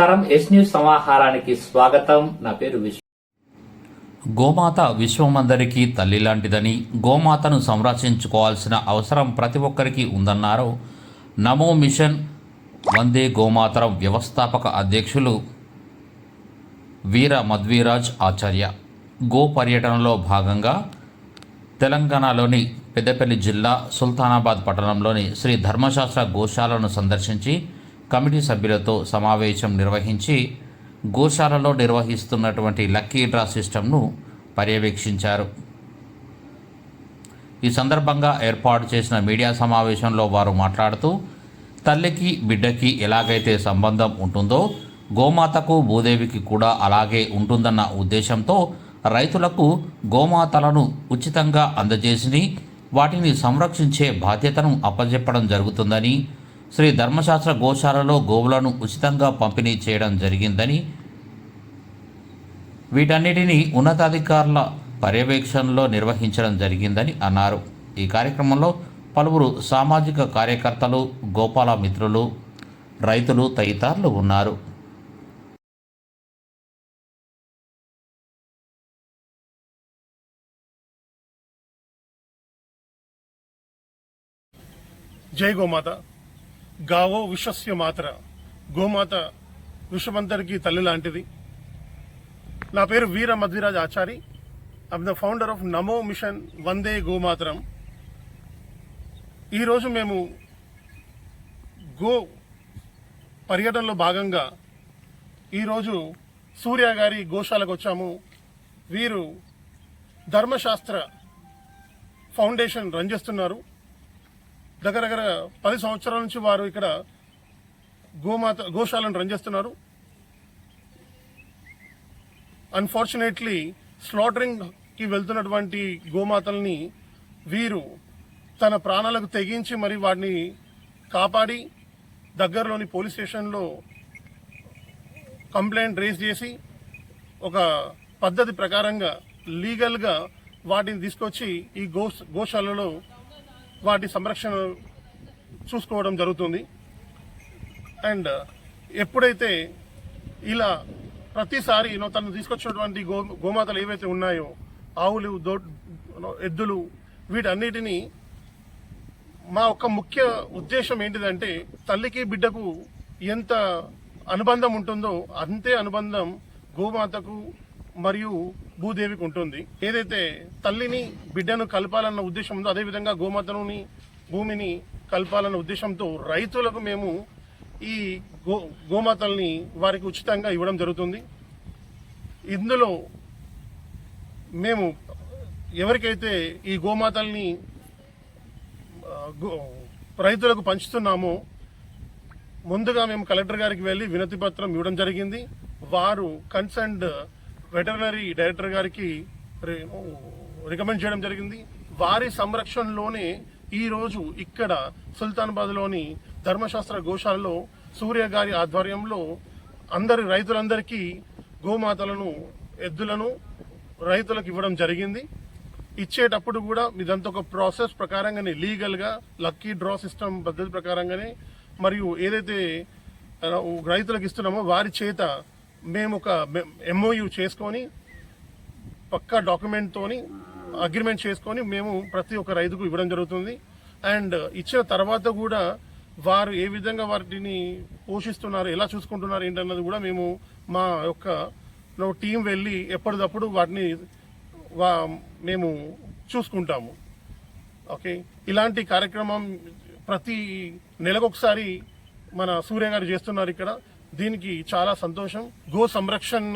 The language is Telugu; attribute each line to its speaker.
Speaker 1: సమాచారం ఎస్ న్యూస్ సమాహారానికి స్వాగతం. నా పేరు విశ్వ
Speaker 2: గోమాత విశ్వమందరికీ తల్లి లాంటిదని గోమాతను సంరక్షించుకోవాల్సిన అవసరం ప్రతి ఒక్కరికి ఉందన్నారు. నమో మిషన్ వందే గోమాతరం వ్యవస్థాపక అధ్యక్షులు వీర మధ్వీరాజ్ ఆచార్య. గో పర్యటనలో భాగంగా తెలంగాణలోని పెద్దపల్లి జిల్లా సుల్తానాబాద్ పట్టణంలోని శ్రీ ధర్మశాస్త్ర గోశాలను సందర్శించి కమిటీ సభ్యులతో సమావేశం నిర్వహించి గోశాలలో నిర్వహిస్తున్నటువంటి లక్కీ డ్రా సిస్టమ్ను పర్యవేక్షించారు. ఈ సందర్భంగా ఏర్పాటు చేసిన మీడియా సమావేశంలో వారు మాట్లాడుతూ తల్లికి బిడ్డకి ఎలాగైతే సంబంధం ఉంటుందో గోమాతకు భూదేవికి కూడా అలాగే ఉంటుందన్న ఉద్దేశంతో రైతులకు గోమాతలను ఉచితంగా అందజేసి వాటిని సంరక్షించే బాధ్యతను అప్పజెప్పడం జరుగుతుందని శ్రీ ధర్మశాస్త్ర గోశాలలో గోవులను ఉచితంగా పంపిణీ చేయడం జరిగిందని వీటన్నిటిని ఉన్నతాధికారుల పర్యవేక్షణలో నిర్వహించడం జరిగిందని అన్నారు. ఈ కార్యక్రమంలో పలువురు సామాజిక కార్యకర్తలు గోపాల మిత్రులు రైతులు తదితరులు ఉన్నారు.
Speaker 3: జై గోమాత. గావో విశ్వస్య మాతర. గోమాత విశ్వమంతరికి తల్లి లాంటిది. నా పేరు Veera Madhviraj Achari. I'm the founder of Namo mission Vande Gomataram ఈరోజు మేము గో పర్యటనలో భాగంగా ఈరోజు సూర్య గారి గోశాలకు వచ్చాము. వీరు ధర్మశాస్త్ర ఫౌండేషన్ రన్ చేస్తున్నారు. దగ్గర దగ్గర పది సంవత్సరాల నుంచి వారు ఇక్కడ గోమాత గోశాలను రన్ చేస్తున్నారు. అన్ఫార్చునేట్లీ స్లాటరింగ్కి వెళ్తున్నటువంటి గోమాతల్ని వీరు తన ప్రాణాలకు తెగించి మరి వాటిని కాపాడి దగ్గరలోని పోలీస్ స్టేషన్లో కంప్లైంట్ రేస్ చేసి ఒక పద్ధతి ప్రకారంగా లీగల్గా వాటిని తీసుకొచ్చి ఈ గో గోశాలలో వాటి సంరక్షణ చూసుకోవడం జరుగుతుంది. అండ్ ఎప్పుడైతే ఇలా ప్రతిసారి తను తీసుకొచ్చినటువంటి గో గోమాతలు ఏవైతే ఉన్నాయో ఆవులు దో ఎద్దులు వీటన్నిటిని మా ఒక ముఖ్య ఉద్దేశం ఏంటిదంటే తల్లికి బిడ్డకు ఎంత అనుబంధం ఉంటుందో అంతే అనుబంధం గోమాతకు మరియు భూదేవికి ఉంటుంది. ఏదైతే తల్లిని బిడ్డను కలపాలన్న ఉద్దేశం ఉందో అదేవిధంగా గోమాతనుని భూమిని కలపాలన్న ఉద్దేశంతో రైతులకు మేము ఈ గో గోమాతల్ని వారికి ఉచితంగా ఇవ్వడం జరుగుతుంది. ఇందులో మేము ఎవరికైతే ఈ గోమాతల్ని గో- రైతులకు పంచుతున్నామో ముందుగా మేము కలెక్టర్ గారికి వెళ్ళి వినతి పత్రం ఇవ్వడం జరిగింది. వారు కన్సర్న్డ్ వెటర్నరీ డైరెక్టర్ గారికి రికమెండ్ చేయడం జరిగింది. వారి సంరక్షణలోనే ఈ రోజు ఇక్కడ సుల్తాన్బాద్లోని ధర్మశాస్త్ర గోశాలలో సూర్య గారి ఆధ్వర్యంలో అందరి రైతులందరికీ గోమాతలను ఎద్దులను రైతులకు ఇవ్వడం జరిగింది. ఇచ్చేటప్పుడు కూడా ఇదంతా ఒక ప్రాసెస్ ప్రకారంగానే లీగల్గా లక్కీ డ్రా సిస్టమ్ పద్ధతి ప్రకారంగానే మరియు ఏదైతే రైతులకు ఇస్తున్నామో వారి చేత మేము ఒక ఎంఓయూ చేసుకొని పక్కా డాక్యుమెంట్తో అగ్రిమెంట్ చేసుకొని మేము ప్రతి ఒక్క రైతుకు ఇవ్వడం జరుగుతుంది. అండ్ ఇచ్చిన తర్వాత కూడా వారు ఏ విధంగా వాటిని పోషిస్తున్నారు ఎలా చూసుకుంటున్నారు ఏంటన్నది కూడా మేము మా యొక్క టీం వెళ్ళి ఎప్పటికప్పుడు వాటిని వా మేము చూసుకుంటాము. ఓకే? ఇలాంటి కార్యక్రమం ప్రతి నెలకొకసారి మన సూర్య గారు చేస్తున్నారు ఇక్కడ. దీనికి చాలా సంతోషం. గో సంరక్షణ